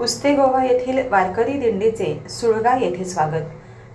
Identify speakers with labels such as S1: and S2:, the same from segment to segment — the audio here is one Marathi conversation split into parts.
S1: उस्ते गोवा येथील वारकरी दिंडीचे सुळगा येथे स्वागत.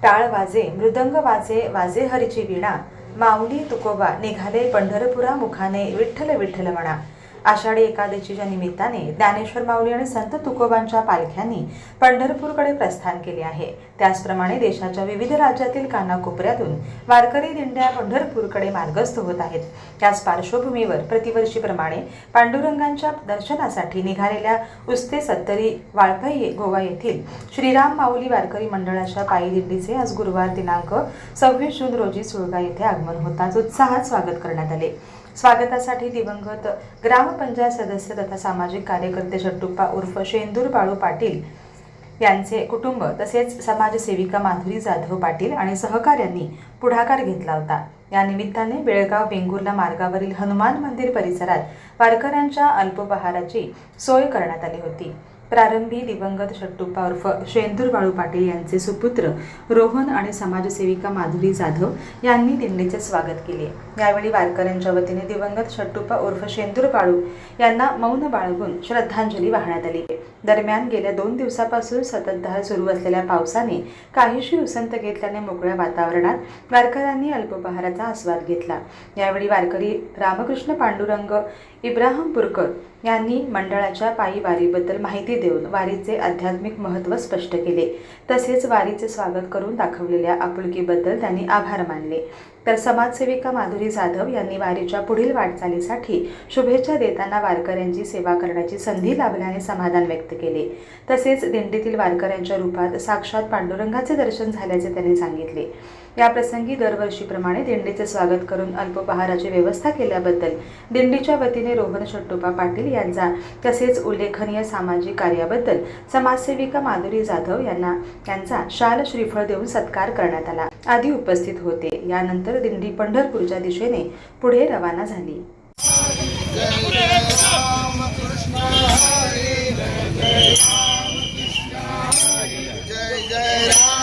S1: टाळ वाजे मृदंग वाजे वाजे हरीची वीणा माऊली तुकोबा निघाले पंढरपुरा मुखाने विठ्ठल विठ्ठल म्हणा. आषाढी एकादशीच्या निमित्ताने ज्ञानेश्वर माऊली आणि संत तुकोबांच्या पालख्यांनी पंढरपूरकडे प्रस्थान केले आहे. त्याचप्रमाणे देशाच्या विविध राज्यातील कानाकोपऱ्यातून वारकरी दिंड्या पंढरपूरकडे मार्गस्थ होत आहेत. त्याच पार्श्वभूमीवर प्रतिवर्षीप्रमाणे पांडुरंगांच्या दर्शनासाठी निघालेल्या उस्ते सत्तरी वाळपई गोवा येथील श्रीराम माऊली वारकरी मंडळाच्या पायी दिंडीचे आज गुरुवार दिनांक सव्वीस जून रोजी सुळगा येथे आगमन होताच उत्साहात स्वागत करण्यात आले. स्वागतासाठी दिवंगत ग्रामपंचायत सदस्य तथा सामाजिक कार्यकर्ते शट्टुप्पा उर्फ शेंदूर बाळू पाटील यांचे कुटुंब तसेच समाजसेविका माधुरी जाधव पाटील आणि सहकाऱ्यांनी पुढाकार घेतला होता. या निमित्ताने बेळगाव वेंगुर्ला मार्गावरील हनुमान मंदिर परिसरात वारकऱ्यांच्या अल्पोपहाराची सोय करण्यात आली होती. प्रारंभी दिवंगत शट्टुप्पा उर्फ शेंदूर बाळू पाटील यांचे सुपुत्र रोहन आणि समाजसेविका माधुरी जाधव यांनी दिंडीचे स्वागत केले. यावेळी वारकऱ्यांच्या वतीने दिवंगत शट्टुप्पा उर्फ शेंदूर बाळू यांना मौन बाळगून श्रद्धांजली वाहण्यात आली. दरम्यान गेल्या दोन दिवसापासून सततधार सुरू असलेल्या पावसाने काहीशी उसंत घेतल्याने मोकळ्या वातावरणात वारकऱ्यांनी अल्पोपहाराचा आस्वाद घेतला. यावेळी वारकरी रामकृष्ण पांडुरंग इब्राहिमपूरकर यांनी मंडळाच्या पायी वारीबद्दल माहिती देऊन वारीचे आध्यात्मिक महत्त्व स्पष्ट केले. तसेच वारीचे स्वागत करून दाखवलेल्या आपुलकीबद्दल त्यांनी आभार मानले. तर समाजसेविका माधुरी जाधव यांनी वारीच्या पुढील वाटचालीसाठी शुभेच्छा देताना वारकऱ्यांची सेवा करण्याची संधी लाभल्याने समाधान व्यक्त केले. तसेच दिंडीतील वारकऱ्यांच्या रूपात साक्षात पांडुरंगाचे दर्शन झाल्याचे त्यांनी सांगितले. याप्रसंगी दरवर्षीप्रमाणे दिंडीचे स्वागत करून अल्पोपहाराची व्यवस्था केल्याबद्दल दिंडीच्या वतीने रोहन शट्टोपा पाटील यांचा तसेच उल्लेखनीय सामाजिक कार्याबद्दल समाजसेविका माधुरी जाधव यांना त्यांचा शाल श्रीफळ देऊन सत्कार करण्यात आला. आधी उपस्थित होते. यानंतर दिंडी पंढरपूरच्या दिशेने पुढे रवाना झाली.
S2: जय जय राम.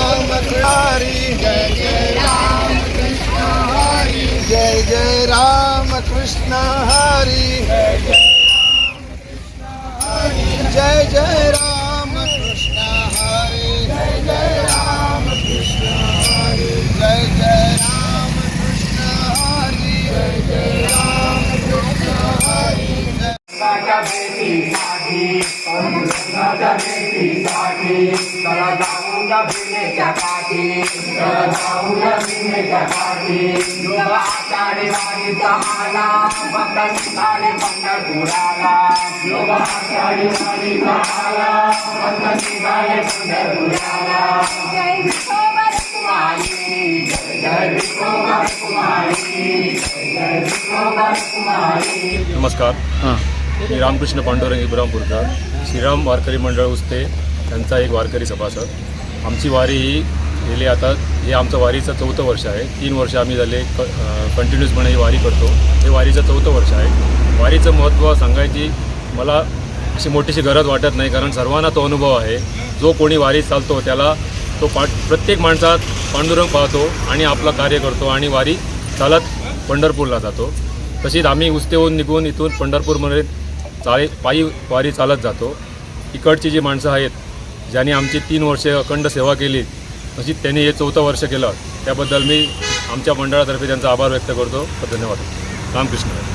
S3: रंगाच्या भेटीसाठी चला जाऊया भीमेच्या काठी चला जाऊया भीमेच्या काठी योग आषाढी वारीचा आला भक्त निघाले पंढरपुराला योग आषाढी वारीचा आला भक्त निघाले पंढरपुराला जय विठोबा कुमारी जय जय विठोबा कुमारी जय जय विठोबा कुमारी
S4: नमस्कार मी रामकृष्ण पांडुरंग इब्रामपूरकर श्रीराम वारकरी मंडळ उस्ते त्यांचा एक वारकरी सभासद. आमची वारी ही गेली आता हे आमचं वारीचं चौथं वर्ष आहे. तीन वर्ष आम्ही झाले क कंटिन्युअसपणे ही वारी करतो. हे वारीचं चौथं वर्ष आहे. वारीचं महत्त्व सांगायची मला अशी मोठीशी गरज वाटत नाही कारण सर्वांना तो अनुभव आहे. जो कोणी वारी चालतो त्याला तो पा प्रत्येक माणसात पांडुरंग पाहतो आणि आपलं कार्य करतो आणि वारी चालत पंढरपूरला जातो. तशीच आम्ही उस्तेहून निघून इथून पंढरपूरमध्ये चाळी पायी वारी चालत जातो. इकडची जी माणसं आहेत ज्यांनी आमची तीन वर्षे अखंड सेवा केली तशी त्यांनी हे चौथं वर्ष केलं. त्याबद्दल मी आमच्या मंडळातर्फे त्यांचा आभार व्यक्त करतो. धन्यवाद. रामकृष्ण.